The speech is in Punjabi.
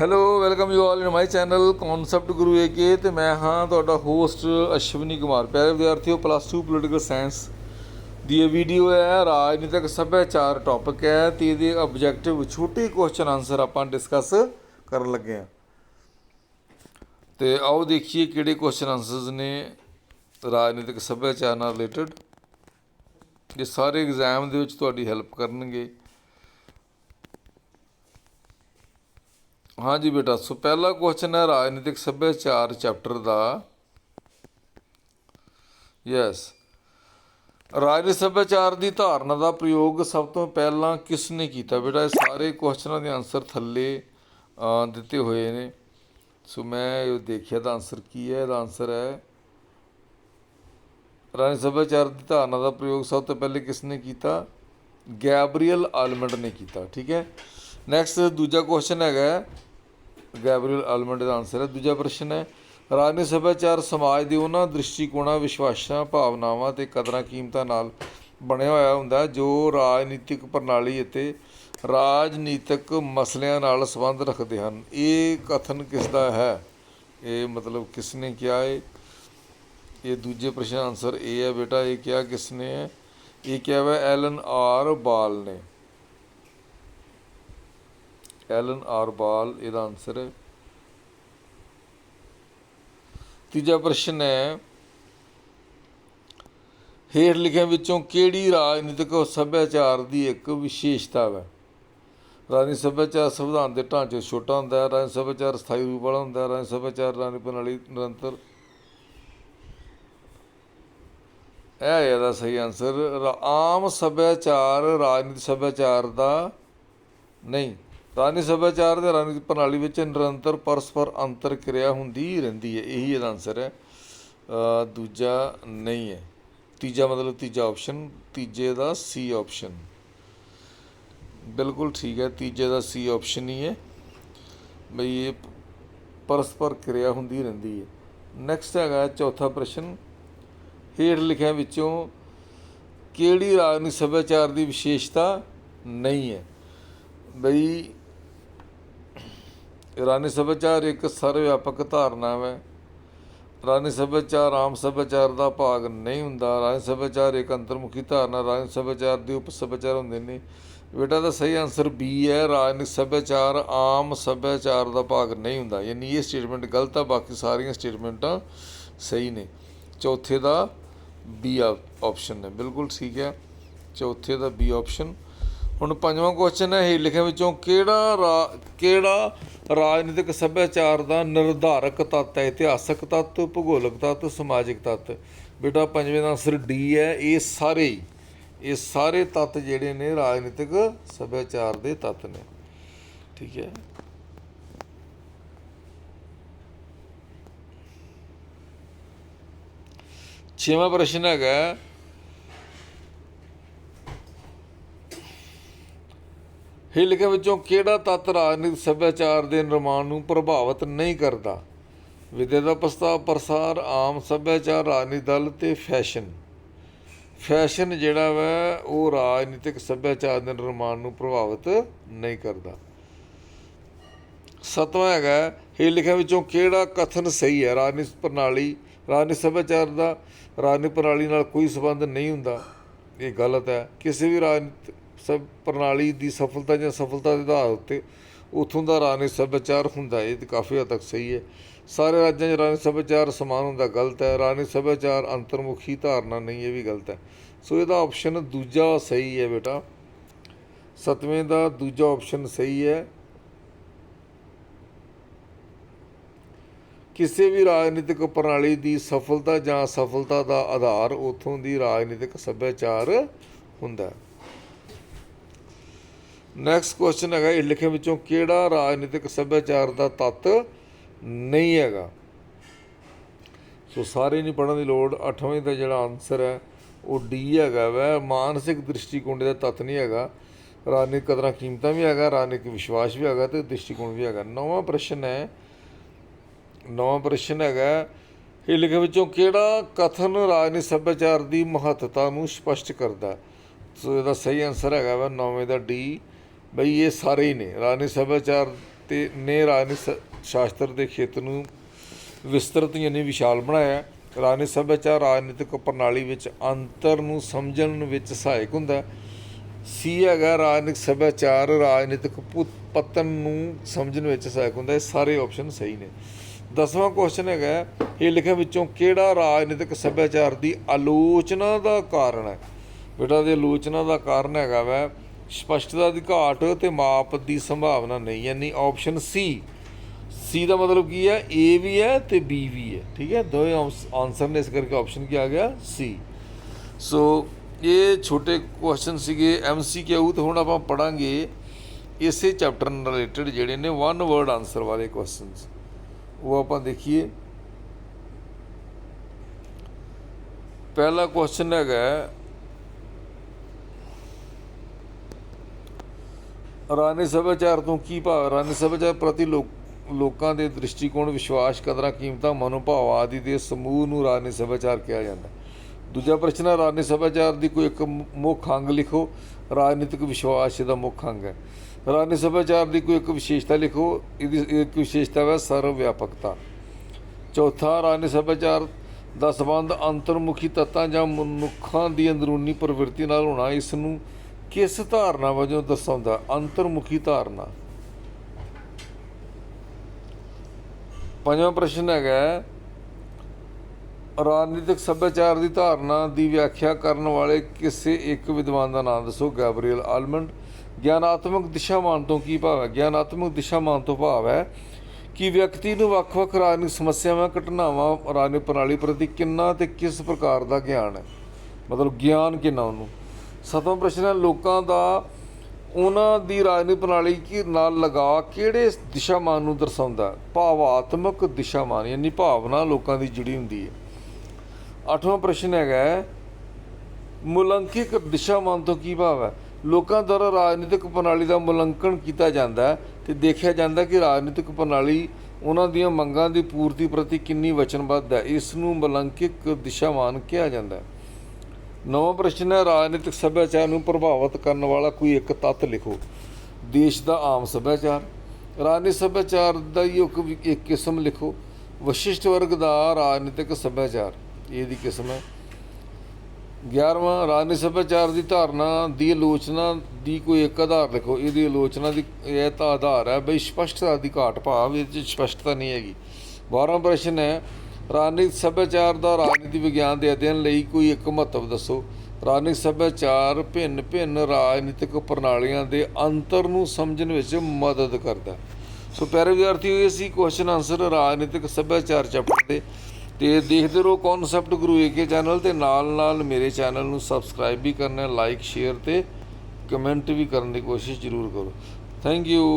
Hello welcome you all in my channel concept Guru AK ਤੇ ਮੈਂ ਹਾਂ ਤੁਹਾਡਾ ਹੋਸਟ ਅਸ਼ਵਨੀ ਕੁਮਾਰ। ਪਿਆਰੇ ਵਿਦਿਆਰਥੀਓ ਪਲੱਸ 2 ਪੋਲੀਟੀਕਲ ਸਾਇੰਸ ਦੀ ਇਹ ਵੀਡੀਓ ਹੈ। ਰਾਜਨੀਤਿਕ ਸੱਭਿਆਚਾਰ ਟੌਪਿਕ ਹੈ ਤੇ ਇਹਦੇ ਆਬਜੈਕਟਿਵ ਛੋਟੇ ਕੁਐਸਚਨ ਆਨਸਰ ਆਪਾਂ ਡਿਸਕਸ ਕਰਨ ਲੱਗੇ ਹਾਂ। ਤੇ ਆਓ ਦੇਖੀਏ ਕਿਹੜੇ ਕੁਐਸਚਨ ਆਨਸਰਸ ਨੇ ਰਾਜਨੀਤਿਕ ਸੱਭਿਆਚਾਰ ਨਾਲ ਰਿਲੇਟਡ ਇਹ ਸਾਰੇ ਐਗਜ਼ਾਮ ਦੇ ਵਿੱਚ ਤੁਹਾਡੀ ਹੈਲਪ ਕਰਨਗੇ ਹਾਂਜੀ ਬੇਟਾ ਸੋ ਪਹਿਲਾ ਕੁਐਸਚਨ ਹੈ ਰਾਜਨੀਤਿਕ ਸੱਭਿਆਚਾਰ ਚੈਪਟਰ ਦਾ। ਯੈਸ ਰਾਜਨੀਤਿਕ ਸੱਭਿਆਚਾਰ ਦੀ ਧਾਰਨਾ ਦਾ ਪ੍ਰਯੋਗ ਸਭ ਤੋਂ ਪਹਿਲਾਂ ਕਿਸ ਨੇ ਕੀਤਾ? ਬੇਟਾ ਇਹ ਸਾਰੇ ਕੁਐਸਚਨਾਂ ਦੇ ਆਨਸਰ ਥੱਲੇ ਅਹ, ਦਿੱਤੇ ਹੋਏ ਨੇ। ਸੋ ਮੈਂ ਇਹ ਦੇਖਿਆ ਦਾ ਆਨਸਰ ਕੀ ਹੈ? ਇਹਦਾ ਆਨਸਰ ਹੈ ਰਾਜਨੀਤਿਕ ਸੱਭਿਆਚਾਰ ਦੀ ਧਾਰਨਾ ਦਾ ਪ੍ਰਯੋਗ ਸਭ ਤੋਂ ਪਹਿਲੇ ਕਿਸ ਨੇ ਕੀਤਾ? ਗੈਬਰੀਅਲ ਆਲਮੰਡ ਨੇ ਕੀਤਾ ਠੀਕ ਹੈ? ਨੈਕਸਟ ਦੂਜਾ ਕੁਐਸਚਨ ਹੈਗਾ ਗੈਬਰੀਅਲ ਆਲਮੰਡ ਦਾ ਆਨਸਰ ਹੈ। ਦੂਜਾ ਪ੍ਰਸ਼ਨ ਹੈ ਰਾਜਨੀਤਿਕ ਸੱਭਿਆਚਾਰ ਸਮਾਜ ਦੇ ਉਹਨਾਂ ਦ੍ਰਿਸ਼ਟੀਕੋਣਾਂ, ਵਿਸ਼ਵਾਸਾਂ, ਭਾਵਨਾਵਾਂ ਤੇ ਕਦਰਾਂ ਕੀਮਤਾਂ ਨਾਲ ਬਣਿਆ ਹੋਇਆ ਹੁੰਦਾ ਜੋ ਰਾਜਨੀਤਿਕ ਪ੍ਰਣਾਲੀ ਅਤੇ ਰਾਜਨੀਤਿਕ ਮਸਲਿਆਂ ਨਾਲ ਸੰਬੰਧ ਰੱਖਦੇ ਹਨ। ਇਹ ਕਥਨ ਕਿਸ ਦਾ ਹੈ? ਇਹ ਮਤਲਬ ਕਿਸ ਨੇ ਕਿਹਾ ਹੈ? ਇਹ ਦੂਜੇ ਪ੍ਰਸ਼ਨ ਆਨਸਰ ਇਹ ਹੈ ਬੇਟਾ, ਇਹ ਕਿਹਾ ਕਿਸ ਨੇ ਹੈ? ਇਹ ਕਿਹਾ ਹੈ ਐਲਨ ਆਰ ਬਾਲ ਨੇ। ਐਲਨ ਆਰ ਬਾਲ, ਇਹਦਾ ਆਨਸਰ ਹੈ। ਤੀਜਾ ਪ੍ਰਸ਼ਨ ਹੈ, ਹੇਠ ਲਿਖਿਆਂ ਵਿੱਚੋਂ ਕਿਹੜੀ ਰਾਜਨੀਤਿਕ ਸੱਭਿਆਚਾਰ ਦੀ ਇੱਕ ਵਿਸ਼ੇਸ਼ਤਾ ਹੈ? ਰਾਜਨੀਤਿਕ ਸੱਭਿਆਚਾਰ ਸੰਵਿਧਾਨ ਦੇ ਢਾਂਚੇ ਛੋਟਾ ਹੁੰਦਾ ਹੈ, ਰਾਜਨੀਤਿਕ ਸੱਭਿਆਚਾਰ ਸਥਾਈ ਰੂਪ ਵਾਲਾ ਹੁੰਦਾ ਹੈ, ਰਾਜਨੀਤਿਕ ਸੱਭਿਆਚਾਰ ਰਾਜਨੀਤਿਕ ਪ੍ਰਣਾਲੀ ਨਿਰੰਤਰ। ਇਹ ਇਹਦਾ ਸਹੀ ਆਨਸਰ ਆਮ ਸੱਭਿਆਚਾਰ ਰਾਜਨੀਤਿਕ ਸੱਭਿਆਚਾਰ ਦਾ ਨਹੀਂ। ਰਾਜਨੀਤਿਕ ਸੱਭਿਆਚਾਰ ਤੇ ਰਾਜਨੀਤਿਕ ਪ੍ਰਣਾਲੀ ਵਿੱਚ ਨਿਰੰਤਰ ਪਰਸਪਰ ਅੰਤਰ ਕਿਰਿਆ ਹੁੰਦੀ ਰਹਿੰਦੀ ਹੈ। ਇਹੀ ਇਹਦਾ ਆਨਸਰ ਹੈ। ਦੂਜਾ ਨਹੀਂ ਹੈ। ਤੀਜਾ ਮਤਲਬ ਤੀਜਾ ਆਪਸ਼ਨ ਤੀਜੇ ਦਾ ਸੀ ਆਪਸ਼ਨ ਬਿਲਕੁਲ ਠੀਕ ਹੈ। ਤੀਜੇ ਦਾ ਸੀ ਆਪਸ਼ਨ ਹੀ ਹੈ। ਬਈ ਇਹ ਪਰਸਪਰ ਕਿਰਿਆ ਹੁੰਦੀ ਰਹਿੰਦੀ ਹੈ। ਨੈਕਸਟ ਹੈਗਾ ਚੌਥਾ ਪ੍ਰਸ਼ਨ। ਹੇਠ ਲਿਖਿਆਂ ਵਿੱਚੋਂ ਕਿਹੜੀ ਰਾਜਨੀਤਿਕ ਸੱਭਿਆਚਾਰ ਦੀ ਵਿਸ਼ੇਸ਼ਤਾ ਨਹੀਂ ਹੈ। ਬਈ ਰਾਜਨੀਤਿਕ ਸੱਭਿਆਚਾਰ ਇੱਕ ਸਰਵਿਆਪਕ ਧਾਰਨਾ ਹੈ। ਰਾਜਨੀਤਿਕ ਸੱਭਿਆਚਾਰ ਆਮ ਸੱਭਿਆਚਾਰ ਦਾ ਭਾਗ ਨਹੀਂ ਹੁੰਦਾ। ਰਾਜਨੀਤਿਕ ਸੱਭਿਆਚਾਰ ਇੱਕ ਅੰਤਰਮੁਖੀ ਧਾਰਨਾ ਰਾਜਨੀਤਿਕ ਸੱਭਿਆਚਾਰ ਦੇ ਉਪ ਸੱਭਿਆਚਾਰ ਹੁੰਦੇ ਨੇ ਬੇਟਾ ਦਾ ਸਹੀ ਆਨਸਰ ਬੀ ਹੈ। ਰਾਜਨੀਤਿਕ ਸੱਭਿਆਚਾਰ ਆਮ ਸੱਭਿਆਚਾਰ ਦਾ ਭਾਗ ਨਹੀਂ ਹੁੰਦਾ। ਯਾਨੀ ਇਹ ਸਟੇਟਮੈਂਟ ਗਲਤ ਆ, ਬਾਕੀ ਸਾਰੀਆਂ ਸਟੇਟਮੈਂਟਾਂ ਸਹੀ ਨੇ। ਚੌਥੇ ਦਾ ਬੀ ਆਪਸ਼ਨ ਹੈ ਬਿਲਕੁਲ ਠੀਕ ਹੈ। ਚੌਥੇ ਦਾ ਬੀ ਆਪਸ਼ਨ ਹੁਣ ਪੰਜਵਾਂ ਕੁਐਸਚਨ ਹੈ ਇਹ ਲਿਖਿਆ ਵਿੱਚੋਂ ਕਿਹੜਾ ਰਾ- ਕਿਹੜਾ ਰਾਜਨੀਤਿਕ ਸੱਭਿਆਚਾਰ ਦਾ ਨਿਰਧਾਰਕ ਤੱਤ ਹੈ? ਇਤਿਹਾਸਕ ਤੱਤ ਭੂਗੋਲਿਕ ਤੱਤ ਸਮਾਜਿਕ ਤੱਤ? ਬੇਟਾ ਪੰਜਵੇਂ ਦਾ ਆਨਸਰ ਡੀ ਹੈ। ਇਹ ਸਾਰੇ ਹੀ, ਇਹ ਸਾਰੇ ਤੱਤ ਜਿਹੜੇ ਨੇ ਰਾਜਨੀਤਿਕ ਸੱਭਿਆਚਾਰ ਦੇ ਤੱਤ ਨੇ। ਠੀਕ ਹੈ। ਛੇਵਾਂ ਪ੍ਰਸ਼ਨ ਹੈਗਾ ਹੇਠ ਲਿਖੇ ਵਿੱਚੋਂ ਕਿਹੜਾ ਤੱਤ ਰਾਜਨੀਤਿਕ ਸੱਭਿਆਚਾਰ ਦੇ ਨਿਰਮਾਣ ਨੂੰ ਪ੍ਰਭਾਵਿਤ ਨਹੀਂ ਕਰਦਾ? ਵਿਦਿਆ ਦਾ ਪ੍ਰਸਤਾਵ, ਪ੍ਰਸਾਰ, ਆਮ ਸੱਭਿਆਚਾਰ, ਰਾਜਨੀਤਿਕ ਦਲ ਤੇ ਫੈਸ਼ਨ। ਫੈਸ਼ਨ ਜਿਹੜਾ ਵਾ, ਉਹ ਰਾਜਨੀਤਿਕ ਸੱਭਿਆਚਾਰ ਦੇ ਨਿਰਮਾਣ ਨੂੰ ਪ੍ਰਭਾਵਿਤ ਨਹੀਂ ਕਰਦਾ। ਸਤਵਾਂ ਹੈਗਾ ਹੇਠ ਲਿਖਿਆ ਵਿੱਚੋਂ ਕਿਹੜਾ ਕਥਨ ਸਹੀ ਹੈ? ਰਾਜਨੀਤਿਕ ਪ੍ਰਣਾਲੀ, ਰਾਜਨੀਤਿਕ ਸੱਭਿਆਚਾਰ ਦਾ ਰਾਜਨੀਤਿਕ ਪ੍ਰਣਾਲੀ ਨਾਲ ਕੋਈ ਸੰਬੰਧ ਨਹੀਂ ਹੁੰਦਾ। ਇਹ ਗਲਤ ਹੈ। ਕਿਸੇ ਵੀ ਰਾਜਨੀਤਿਕ ਸਭ ਪ੍ਰਣਾਲੀ ਦੀ ਸਫਲਤਾ ਜਾਂ ਸਫਲਤਾ ਦੇ ਆਧਾਰ ਉੱਤੇ ਉਥੋਂ ਦਾ ਰਾਜਨੀਤਿਕ ਸੱਭਿਆਚਾਰ ਹੁੰਦਾ ਇਹ ਤਾਂ ਕਾਫੀ ਹੱਦ ਤੱਕ ਸਹੀ ਹੈ। ਸਾਰੇ ਰਾਜਾਂ 'ਚ ਰਾਜਨੀਤਿਕ ਸੱਭਿਆਚਾਰ ਸਮਾਨ ਹੁੰਦਾ, ਗਲਤ ਹੈ। ਰਾਜਨੀਤਿਕ ਸੱਭਿਆਚਾਰ ਅੰਤਰਮੁਖੀ ਧਾਰਨਾ ਨਹੀਂ, ਇਹ ਵੀ ਗਲਤ ਹੈ। ਸੋ ਇਹਦਾ ਆਪਸ਼ਨ ਦੂਜਾ ਸਹੀ ਹੈ ਬੇਟਾ। ਸਤਵੇਂ ਦਾ ਦੂਜਾ ਆਪਸ਼ਨ ਸਹੀ ਹੈ। ਕਿਸੇ ਵੀ ਰਾਜਨੀਤਿਕ ਪ੍ਰਣਾਲੀ ਦੀ ਸਫਲਤਾ ਜਾਂ ਅਸਫਲਤਾ ਦਾ ਆਧਾਰ ਉਥੋਂ ਦੀ ਰਾਜਨੀਤਿਕ ਸੱਭਿਆਚਾਰ ਹੁੰਦਾ ਹੈ। ਨੈਕਸਟ ਕੁਐਸਚਨ ਹੈਗਾ, ਇਹ ਲਿਖੇ ਵਿੱਚੋਂ ਕਿਹੜਾ ਰਾਜਨੀਤਿਕ ਸੱਭਿਆਚਾਰ ਦਾ ਤੱਤ ਨਹੀਂ ਹੈਗਾ? ਸੋ ਸਾਰੇ ਨਹੀਂ ਪੜਨ ਦੀ ਲੋੜ 8ਵੇਂ ਦਾ ਜਿਹੜਾ ਆਨਸਰ ਹੈ, ਉਹ ਡੀ ਹੈਗਾ ਵੈ। ਮਾਨਸਿਕ ਦ੍ਰਿਸ਼ਟੀਕੋਣ ਦਾ ਤੱਤ ਨਹੀਂ ਹੈਗਾ। ਰਾਜਨੀਤਿਕ ਕਦਰਾਂ ਕੀਮਤਾਂ ਵੀ ਹੈਗਾ, ਰਾਜਨੀਤਿਕ ਵਿਸ਼ਵਾਸ ਵੀ ਹੈਗਾ ਤੇ ਦ੍ਰਿਸ਼ਟੀਕੋਣ ਵੀ ਹੈਗਾ। ਨੌਵਾਂ ਪ੍ਰਸ਼ਨ ਹੈ, ਨੌਵਾਂ ਪ੍ਰਸ਼ਨ ਹੈਗਾ, ਇਹ ਲਿਖੇ ਵਿੱਚੋਂ ਕਿਹੜਾ ਕਥਨ ਰਾਜਨੀਤਿਕ ਸੱਭਿਆਚਾਰ ਦੀ ਮਹੱਤਤਾ ਨੂੰ ਸਪਸ਼ਟ ਕਰਦਾ? ਸੋ ਇਹਦਾ ਸਹੀ ਆਨਸਰ ਹੈਗਾ ਵਾ, ਨੌਵੇਂ ਦਾ ਡੀ ਬਈ ਇਹ ਸਾਰੇ ਹੀ ਨੇ। ਰਾਜਨੀਤਿਕ ਸੱਭਿਆਚਾਰ ਤੇ ਨੇ ਰਾਜਨੀਤਿਕ ਸ਼ਾਸਤਰ ਦੇ ਖੇਤਰ ਨੂੰ ਵਿਸਤ੍ਰਿਤ ਯਾਨੀ ਵਿਸ਼ਾਲ ਬਣਾਇਆ ਹੈ। ਰਾਜਨੀਤਿਕ ਸੱਭਿਆਚਾਰ ਰਾਜਨੀਤਿਕ ਪ੍ਰਣਾਲੀ ਵਿੱਚ ਅੰਤਰ ਨੂੰ ਸਮਝਣ ਵਿੱਚ ਸਹਾਇਕ ਹੁੰਦਾ ਸੀ ਹੈਗਾ ਰਾਜਨੀਤਿਕ ਸੱਭਿਆਚਾਰ, ਰਾਜਨੀਤਿਕ ਪੁ- ਪਤਨ ਨੂੰ ਸਮਝਣ ਵਿੱਚ ਸਹਾਇਕ ਹੁੰਦਾ ਇਹ ਸਾਰੇ ਆਪਸ਼ਨ ਸਹੀ ਨੇ। ਦਸਵਾਂ ਕੁਐਸਚਨ ਹੈਗਾ ਇਹ ਲਿਖਿਆ ਵਿੱਚੋਂ ਕਿਹੜਾ ਰਾਜਨੀਤਿਕ ਸੱਭਿਆਚਾਰ ਦੀ ਆਲੋਚਨਾ ਦਾ ਕਾਰਨ ਹੈ? ਬੇਟਾ ਦੀ ਆਲੋਚਨਾ ਦਾ ਕਾਰਨ ਹੈਗਾ ਵਾ ਸਪਸ਼ਟਤਾ ਦੀ ਘਾਟ ਤੇ ਮਾਪ ਦੀ ਸੰਭਾਵਨਾ ਨਹੀਂ ਯਾਨੀ ਆਪਸ਼ਨ ਸੀ ਸੀ ਦਾ ਮਤਲਬ ਕੀ ਹੈ? ਏ ਵੀ ਹੈ ਤੇ ਬੀ ਵੀ ਹੈ, ਠੀਕ ਹੈ? ਦੋਵੇਂ ਆਨਸਰ ਨੇ ਇਸ ਕਰਕੇ ਆਪਸ਼ਨ ਕੀ ਆ ਗਿਆ? ਸੀ ਸੋ ਇਹ ਛੋਟੇ ਕੁਐਸਚਨ ਸੀਗੇ ਐਮਸੀਕਿਊ ਤੇ ਹੁਣ ਆਪਾਂ ਪੜਾਂਗੇ ਇਸੇ ਚੈਪਟਰ ਨਾਲ ਰਿਲੇਟਡ ਜਿਹੜੇ ਨੇ ਵਨ ਵਰਡ ਆਨਸਰ ਵਾਲੇ ਕੁਐਸਚਨਸ ਉਹ ਆਪਾਂ ਦੇਖੀਏ। ਪਹਿਲਾ ਕੁਐਸਚਨ ਹੈਗਾ ਰਾਣੀ ਸਭਿਆਚਾਰ ਤੋਂ ਕੀ ਭਾਵ? ਰਾਣੀ ਸਭਿਆਚਾਰ ਪ੍ਰਤੀ ਲੋਕ ਲੋਕਾਂ ਦੇ ਦ੍ਰਿਸ਼ਟੀਕੋਣ, ਵਿਸ਼ਵਾਸ, ਕਦਰਾਂ, ਕੀਮਤਾਂ, ਮਨੋਭਾਵ ਆਦਿ ਦੇ ਸਮੂਹ ਨੂੰ ਰਾਣੀ ਸਭਿਆਚਾਰ ਕਿਹਾ ਜਾਂਦਾ। ਦੂਜਾ ਪ੍ਰਸ਼ਨ ਹੈ, ਰਾਣੀ ਸਭਿਆਚਾਰ ਦੀ ਕੋਈ ਇੱਕ ਮੁੱਖ ਅੰਗ ਲਿਖੋ। ਰਾਜਨੀਤਿਕ ਵਿਸ਼ਵਾਸ ਇਹਦਾ ਮੁੱਖ ਅੰਗ ਹੈ। ਰਾਣੀ ਸਭਿਆਚਾਰ ਦੀ ਕੋਈ ਇੱਕ ਵਿਸ਼ੇਸ਼ਤਾ ਲਿਖੋ। ਇਹਦੀ ਇੱਕ ਵਿਸ਼ੇਸ਼ਤਾ ਹੈ ਸਰਵ ਵਿਆਪਕਤਾ ਚੌਥਾ, ਰਾਣੀ ਸਭਿਆਚਾਰ ਦਾ ਸੰਬੰਧ ਅੰਤਰਮੁਖੀ ਤੱਤਾਂ ਜਾਂ ਮਨੁੱਖਾਂ ਦੀ ਅੰਦਰੂਨੀ ਪ੍ਰਵਿਰਤੀ ਨਾਲ ਹੋਣਾ, ਇਸ ਨੂੰ ਕਿਸ ਧਾਰਨਾ ਵਜੋਂ ਦਰਸਾਉਂਦਾ? ਅੰਤਰਮੁਖੀ ਧਾਰਨਾ। ਪੰਜਵਾਂ ਪ੍ਰਸ਼ਨ ਹੈਗਾ ਰਾਜਨੀਤਿਕ ਸੱਭਿਆਚਾਰ ਦੀ ਧਾਰਨਾ ਦੀ ਵਿਆਖਿਆ ਕਰਨ ਵਾਲੇ ਕਿਸੇ ਇੱਕ ਵਿਦਵਾਨ ਦਾ ਨਾਮ ਦੱਸੋ? ਗੈਬਰੀਅਲ ਆਲਮੰਡ ਗਿਆਨਾਤਮਕ ਦਿਸ਼ਾਮਾਨ ਤੋਂ ਕੀ ਭਾਵ ਹੈ? ਗਿਆਨਾਤਮਕ ਦਿਸ਼ਾਮਾਨ ਤੋਂ ਭਾਵ ਹੈ ਕਿ ਵਿਅਕਤੀ ਨੂੰ ਵੱਖ-ਵੱਖ ਰਾਜਨੀਤਿਕ ਸਮੱਸਿਆਵਾਂ, ਘਟਨਾਵਾਂ, ਰਾਜਨੀਤਿਕ ਪ੍ਰਣਾਲੀ ਪ੍ਰਤੀ ਕਿੰਨਾ ਤੇ ਕਿਸ ਪ੍ਰਕਾਰ ਦਾ ਗਿਆਨ ਹੈ? ਮਤਲਬ ਗਿਆਨ ਕਿੰਨਾ ਉਹਨੂੰ? ਸਤਵਾਂ ਪ੍ਰਸ਼ਨ ਹੈ ਲੋਕਾਂ ਦਾ ਉਹਨਾਂ ਦੀ ਰਾਜਨੀਤਿਕ ਪ੍ਰਣਾਲੀ ਕੀ ਨਾਲ ਲਗਾ ਕਿਹੜੇ ਦਿਸ਼ਾਮਾਨ ਨੂੰ ਦਰਸਾਉਂਦਾ? ਹੈ? ਭਾਵਾਤਮਕ ਦਿਸ਼ਾਮਾਨ ਯਾਨੀ ਭਾਵਨਾ ਲੋਕਾਂ ਦੀ ਜੁੜੀ ਹੁੰਦੀ ਹੈ। ਅੱਠਵਾਂ ਪ੍ਰਸ਼ਨ ਹੈਗਾ ਹੈ, ਮੁਲੰਕਿਕ ਦਿਸ਼ਾਮਾਨ ਤੋਂ ਕੀ ਭਾਵ ਹੈ? ਲੋਕਾਂ ਦੁਆਰਾ ਰਾਜਨੀਤਿਕ ਪ੍ਰਣਾਲੀ ਦਾ ਮੁਲੰਕਣ ਕੀਤਾ ਜਾਂਦਾ ਹੈ ਤੇ ਦੇਖਿਆ ਜਾਂਦਾ ਕਿ ਰਾਜਨੀਤਿਕ ਪ੍ਰਣਾਲੀ ਉਹਨਾਂ ਦੀਆਂ ਮੰਗਾਂ ਦੀ ਪੂਰਤੀ ਪ੍ਰਤੀ ਕਿੰਨੀ ਵਚਨਬੱਧ ਹੈ। ਇਸ ਨੂੰ ਮੁਲੰਕਿਕ ਦਿਸ਼ਾਮਾਨ ਕਿਹਾ ਜਾਂਦਾ ਹੈ। ਨਵਾਂ ਪ੍ਰਸ਼ਨ ਹੈ, ਰਾਜਨੀਤਿਕ ਸੱਭਿਆਚਾਰ ਨੂੰ ਪ੍ਰਭਾਵਿਤ ਕਰਨ ਵਾਲਾ ਕੋਈ ਇੱਕ ਤੱਤ ਲਿਖੋ। ਦੇਸ਼ ਦਾ ਆਮ ਸੱਭਿਆਚਾਰ। ਰਾਜਨੀਤਿਕ ਸੱਭਿਆਚਾਰ ਦਾ ਹੀ ਇੱਕ ਕਿਸਮ ਲਿਖੋ। ਵਿਸ਼ਿਸ਼ਟ ਵਰਗ ਦਾ ਰਾਜਨੀਤਿਕ ਸੱਭਿਆਚਾਰ। ਇਹਦੀ ਕਿਸਮ ਹੈ। 11ਵਾਂ ਰਾਜਨੀਤਿਕ ਸੱਭਿਆਚਾਰ ਦੀ ਧਾਰਨਾ ਦੀ ਆਲੋਚਨਾ ਦੀ ਕੋਈ ਇੱਕ ਆਧਾਰ ਲਿਖੋ। ਇਹਦੀ ਆਲੋਚਨਾ ਦੀ ਇਹ ਤਾਂ ਆਧਾਰ ਹੈ ਬਈ ਸਪਸ਼ਟਤਾ ਦੀ ਘਾਟ ਭਾਵ ਇਹ 'ਚ ਸਪਸ਼ਟਤਾ ਨਹੀਂ ਹੈਗੀ। 12ਵਾਂ ਪ੍ਰਸ਼ਨ ਹੈ ਰਾਜਨੀਤਿਕ ਸੱਭਿਆਚਾਰ ਦਾ ਰਾਜਨੀਤੀ ਵਿਗਿਆਨ ਦੇ ਅਧਿਐਨ ਲਈ ਕੋਈ ਇੱਕ ਮਹੱਤਵ ਦੱਸੋ? ਰਾਜਨੀਤਿਕ ਸੱਭਿਆਚਾਰ ਭਿੰਨ ਭਿੰਨ ਰਾਜਨੀਤਿਕ ਪ੍ਰਣਾਲੀਆਂ ਦੇ ਅੰਤਰ ਨੂੰ ਸਮਝਣ ਵਿੱਚ ਮਦਦ ਕਰਦਾ ਸੋ ਪਿਆਰੇ ਵਿਦਿਆਰਥੀਓ, ਇਹ ਸੀ ਕੁਐਸਚਨ ਆਨਸਰ ਰਾਜਨੀਤਿਕ ਸੱਭਿਆਚਾਰ ਚੈਪਟਰ ਦੇ। ਤੇ ਦੇਖਦੇ ਰਹੋ ਕਨਸੈਪਟ ਗੁਰੂ ਏਕੇ ਚੈਨਲ ਤੇ ਨਾਲ ਨਾਲ ਮੇਰੇ ਚੈਨਲ ਨੂੰ ਸਬਸਕ੍ਰਾਈਬ ਵੀ ਕਰਨਾ ਲਾਈਕ ਸ਼ੇਅਰ ਤੇ ਕਮੈਂਟ ਵੀ ਕਰਨ ਦੀ ਕੋਸ਼ਿਸ਼ ਜ਼ਰੂਰ ਕਰੋ। Thank you